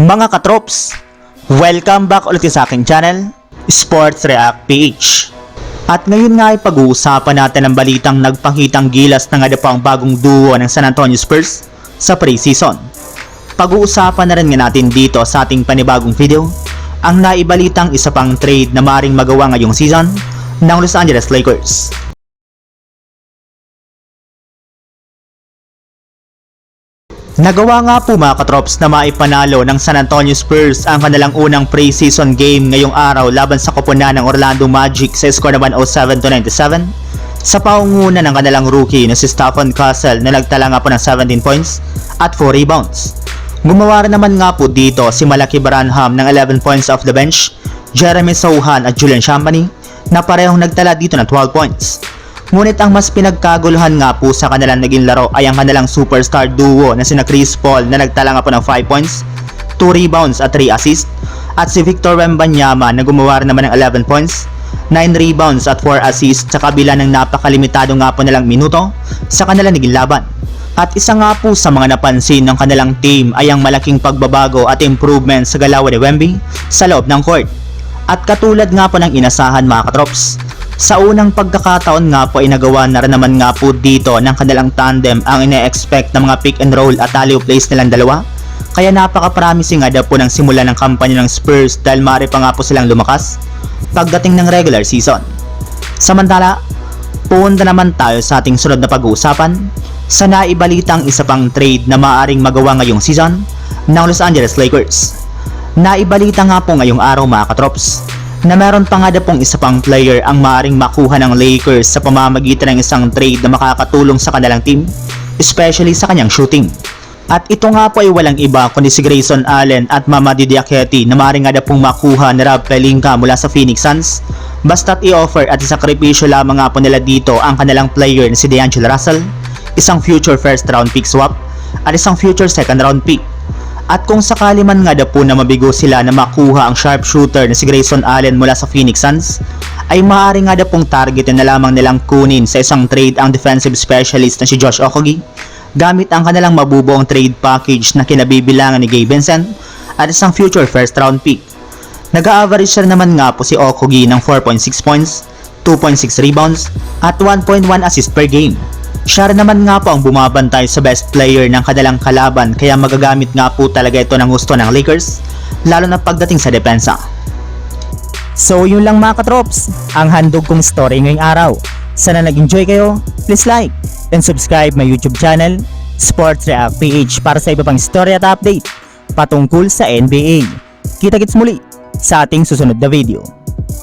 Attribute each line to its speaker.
Speaker 1: Mga katrops, welcome back ulit sa aking channel, Sports React PH. At ngayon nga ay pag-uusapan natin ang balitang nagpakitang gilas na nga ang bagong duo ng San Antonio Spurs sa pre-season. Pag-uusapan na rin nga natin dito sa ating panibagong video ang naibalitang isa pang trade na maring magawa ngayong season ng Los Angeles Lakers. Nagawa nga po mga katrops na maipanalo ng San Antonio Spurs ang kanilang unang pre-season game ngayong araw laban sa koponan ng Orlando Magic sa score na 107 to 97 sa paunguna ng kanilang rookie na si Stephen Castle na nagtala nga po ng 17 points at 4 rebounds. Gumawa rin naman nga po dito si Malaki Branham ng 11 points off the bench, Jeremy Sohan at Julian Champagny na parehong nagtala dito ng 12 points. Ngunit ang mas pinagkaguluhan nga po sa kanilang naging laro ay ang kanilang superstar duo na sina Chris Paul na nagtala nga po ng 5 points, 2 rebounds at 3 assists, at si Victor Wembanyama na gumawa rin naman ng 11 points, 9 rebounds at 4 assists sa kabila ng napakalimitado nga po nilang minuto sa kanilang naging laban. At isa nga po sa mga napansin ng kanilang team ay ang malaking pagbabago at improvement sa galaw ni Wemby sa loob ng court. At katulad nga po ng inasahan mga katrops, sa unang pagkakataon nga po ay nagawa na rin naman nga po dito ng kanilang tandem ang ine-expect na mga pick and roll at alley plays nilang dalawa. Kaya napaka-promising nga daw po ng simula ng kampanya ng Spurs dahil maaari pa nga po silang lumakas pagdating ng regular season. Samantala, punta naman tayo sa ating sunod na pag-uusapan sa naibalitang isa pang trade na maaaring magawa ngayong season ng Los Angeles Lakers. Naibalita nga po ngayong araw mga katrops na meron pa nga pong isa pang player ang maaaring makuha ng Lakers sa pamamagitan ng isang trade na makakatulong sa kanilang team, especially sa kanyang shooting. At ito nga po ay walang iba kundi si Grayson Allen at Mama Didiaketi na maaaring nga pong makuha ni Rob Pelinka mula sa Phoenix Suns basta't i-offer at isakripisyo lamang nga po nila dito ang kanilang player na si D'Angelo Russell, isang future first round pick swap at isang future second round pick. At kung sakali man nga daw po na mabigo sila na makuha ang sharpshooter na si Grayson Allen mula sa Phoenix Suns, ay maaari nga daw pong targetin na lamang nilang kunin sa isang trade ang defensive specialist na si Josh Okogie gamit ang kanilang mabubuong trade package na kinabibilangan ni Gabe Vincent at isang future first round pick. Nag-average siya naman nga po si Okogie ng 4.6 points, 2.6 rebounds, at 1.1 assist per game. Siya naman nga po ang bumabantay sa best player ng kanilang kalaban kaya magagamit nga po talaga ito ng gusto ng Lakers, lalo na pagdating sa depensa.
Speaker 2: So yun lang mga katrops, ang handog kong story ngayong araw. Sana nag-enjoy kayo, please like and subscribe my YouTube channel, Sports React PH para sa iba pang story at update patungkol sa NBA. Kita-kits muli sa ating susunod na video.